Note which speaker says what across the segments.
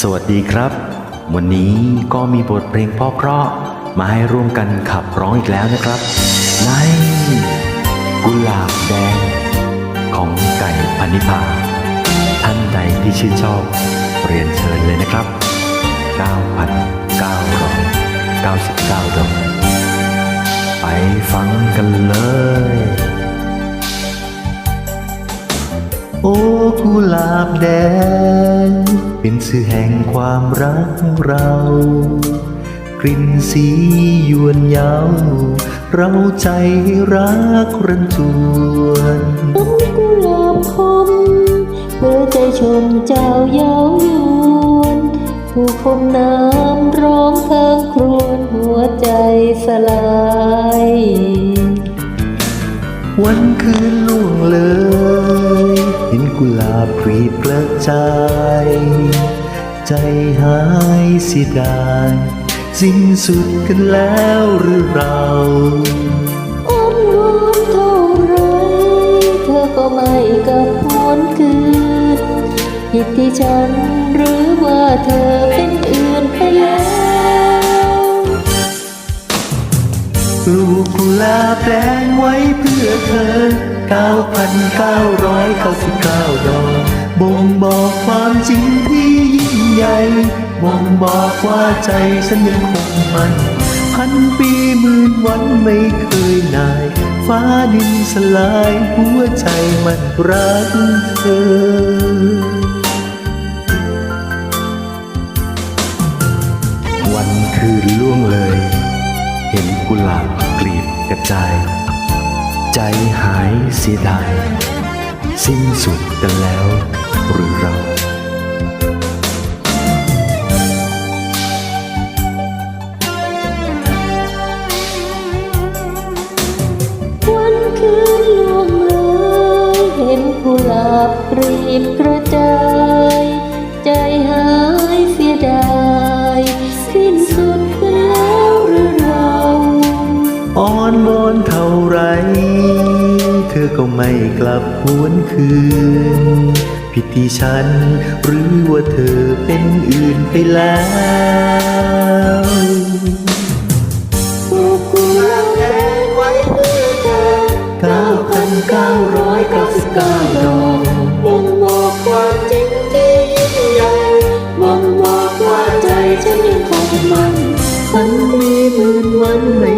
Speaker 1: สวัสดีครับ วันนี้ก็มีบทเพลงเพราะๆมาให้ร่วมกันขับร้องอีกแล้วนะครับ ในกุหลาบแดง ของไก่พันิพาท่านใดที่ชื่นชอบเรียนเชิญเลยนะครับ 9,999ดอกไปฟังกันเลย โอ้กุหลาบแดง เป็นสื่อแห่งความรักเรา กลิ่นสียวนยาวเราใจรักรันจวน
Speaker 2: ต้นกุหลาบคมเพื่อใจชมเจ้าย้ายวนผู้คมน้ำร้องเพิงครวญหัวใจสลาย
Speaker 1: วันคืนล่วงเลย เห็นกุหลาบพรีกระจาย ใจหายเสียดายสิ้นสุดกันแล้วหรือเรา
Speaker 2: อ้อนวอนเท่าไรเธอก็ไม่กลับหวนคืนผิดที่ฉันหรือว่าเธอเป็นอื่น ปลู
Speaker 1: กกุหลาบแดงไว้เพื่อเธอ 9,999 ดอก บ่งบอกความจริงที่ยิ่งใหญ่ บ่งบอกว่าใจฉันยังคงมัน พันปีหมื่นวันไม่เคยนาย ฟ้าดินสลายหัวใจมันรักเธอวันคืนล่วงเลย เห็นกุหลาบกลีบกระจาย ใจหายเสียดาย สิ้นสุดกันแล้วหรือเรา
Speaker 2: วันคืนล่วงเลยเห็นกุหลาบกรีบกระจาย
Speaker 1: ก็ไม่กลับหวนคืน ผิดที่ฉันหรือว่าเธอเป็นอื่นไปแล้ว
Speaker 2: ปลูกกุลาบแดงไว้เพื่อเธอ
Speaker 1: 9,999ดอก
Speaker 2: บ่งบอกความจริงที่ยิ่งใหญ่บ่งบอกว่าใจฉันยังคงมัน
Speaker 1: พันปีหมื่นวันไม่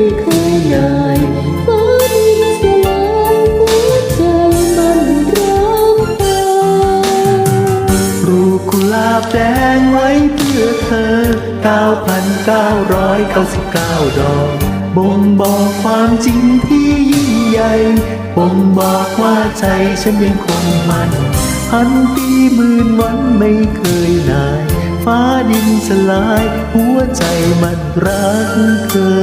Speaker 2: 999 ดอ
Speaker 1: กบ่งบอกความจริงที่ยิ่งใหญ่บ่งบอกว่าใจฉันยังคงมันพันปีหมื่นวันไม่เคยนาย ฟ้าดินสลาย หัวใจมันรักเธอ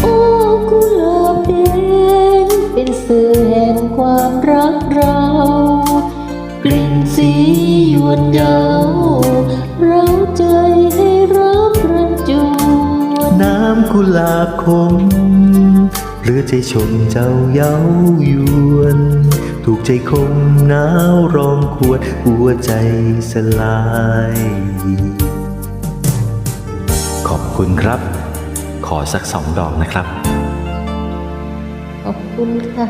Speaker 2: โอ้กุหลาบแดงเป็นสื่อำ
Speaker 1: กุหลาบคม หรือใจชมเจ้าเย้ายวน ถูกใจคมหนาวร้องควรหัวใจสลาย ขอบคุณครับ ขอสักสองดอกนะครับ
Speaker 2: ขอบคุณค่ะ